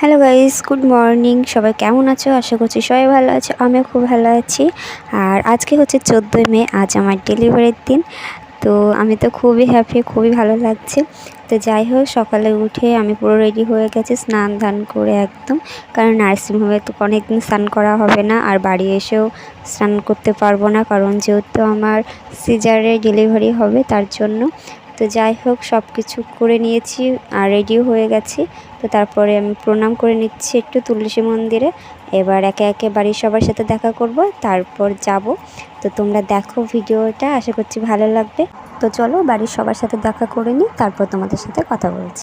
Hello guys, good morning. সবাই কেমন আছো? আশা করছি সবাই ভালো আছো, আমিও খুব ভালো আছি। আর আজকে হচ্ছে চোদ্দোই মে, আজ আমার ডেলিভারির দিন। তো আমি তো খুবই হ্যাপি খুবই ভালো লাগছে। তো যাই হোক, সকালে উঠে আমি পুরো রেডি হয়ে গেছি, স্নান ধান করে একদম। কারণ নার্সিংহোমে তো অনেকদিন স্নান করা হবে না, আর বাড়ি এসেও স্নান করতে পারব না। কারণ যেহেতু আমার সিজারে ডেলিভারি হবে, তার জন্য তো যাই হোক সব কিছু করে নিয়েছি আর রেডিও হয়ে গেছি। তো তারপরে আমি প্রণাম করে নিচ্ছি একটু তুলসী মন্দিরে। এবার একে একে বাড়ির সবার সাথে দেখা করব, তারপর যাব। তো তোমরা দেখো ভিডিওটা, আশা করছি ভালো লাগবে। তো চলো বাড়ির সবার সাথে দেখা করে নিই, তারপর তোমাদের সাথে কথা বলছি।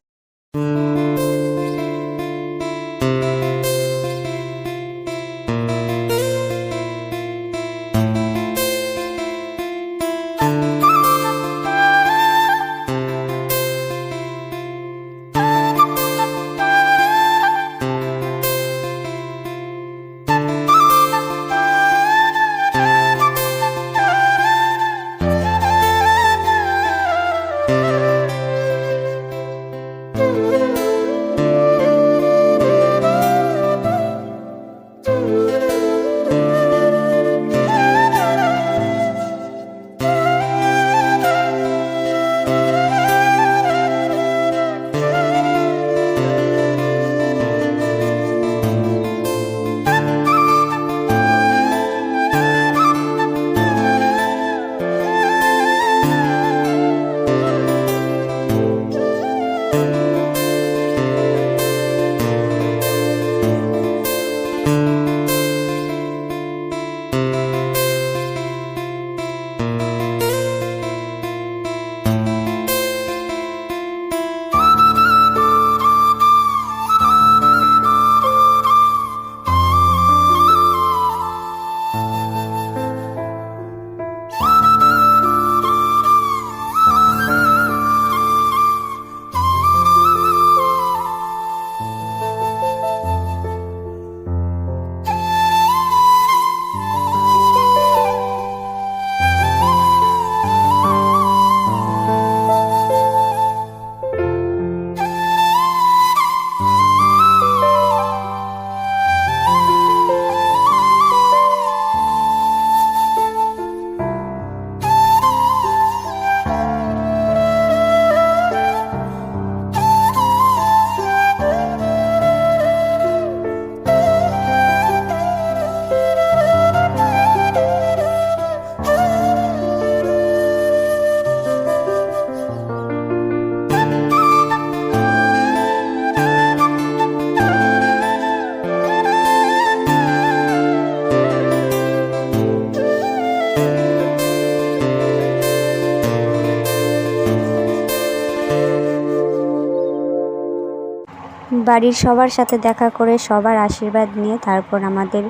বাড়ির সবার সাথে দেখা করে সবার আশীর্বাদ নিয়ে তারপর আমাদের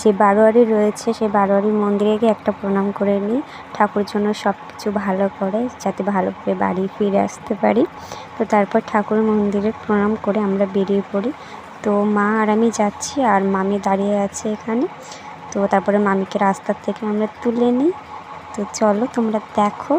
যে বারোয়ারি রয়েছে, সেই বারোয়ারি মন্দিরে গিয়ে একটা প্রণাম করে নিই। ঠাকুর জন্য সব কিছু ভালো করে, যাতে ভালোভাবে বাড়ি ফিরে আসতে পারি। তো তারপর ঠাকুর মন্দিরে প্রণাম করে আমরা বেরিয়ে পড়ি। তো মা আর আমি যাচ্ছি আর মামি দাঁড়িয়ে আছে এখানে। তো তারপরে মামিকে রাস্তার থেকে আমরা তুলে নিই। তো চলো তোমরা দেখো।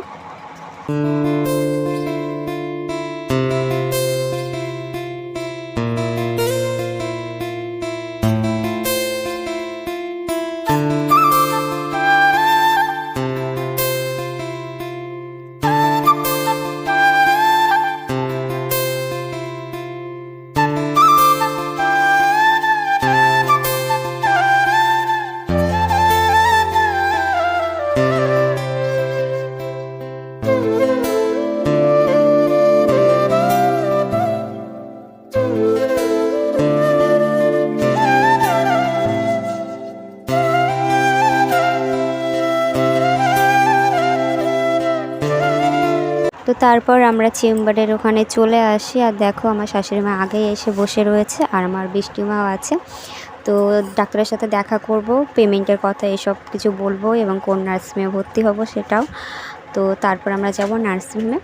তো তারপর আমরা চেম্বারের ওখানে চলে আসি। আর দেখো, আমার শাশুড়ি মা আগে এসে বসে রয়েছে আর আমার বৃষ্টিমাও আছে। তো ডাক্তারের সাথে দেখা করব, পেমেন্টের কথা এসব কিছু বলব এবং কোন নার্সিংহোমে ভর্তি হব সেটাও। তো তারপর আমরা যাব নার্সিংহোমে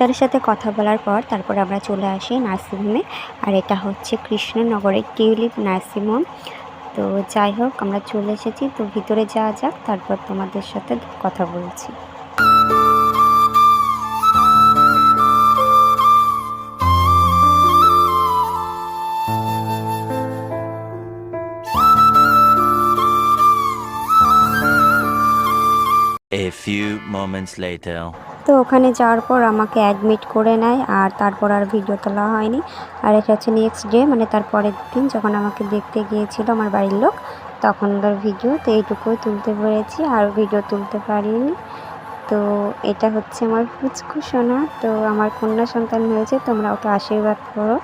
ডাক্তারের সাথে কথা বলার পর তারপর আমরা চলে আসি নার্সিংহোমে। আর এটা হচ্ছে কৃষ্ণনগরের টিউলিপ নার্সিংহোম। তো যাই হোক, আমরা চলে এসেছি। তো ভিতরে যাওয়া যাক, তারপর তোমাদের সাথে কথা বলছি। A few moments later. তো ওখানে যাওয়ার পর আমাকে অ্যাডমিট করে নেয়, আর তারপর আর ভিডিও তোলা হয়নি। আর এটা হচ্ছে নেক্সট ডে মানে তার পরের দিন যখন আমাকে দেখতে গিয়েছিল আমার বাড়ির লোক, তখন তখনকার ভিডিও তো এইটুকুই তুলতে পেরেছি, আর ভিডিও তুলতে পারিনি। তো এটা হচ্ছে আমার ফুচকু সোনা, তো আমার কন্যা সন্তান হয়েছে, তোমরা ওকে আশীর্বাদ করো।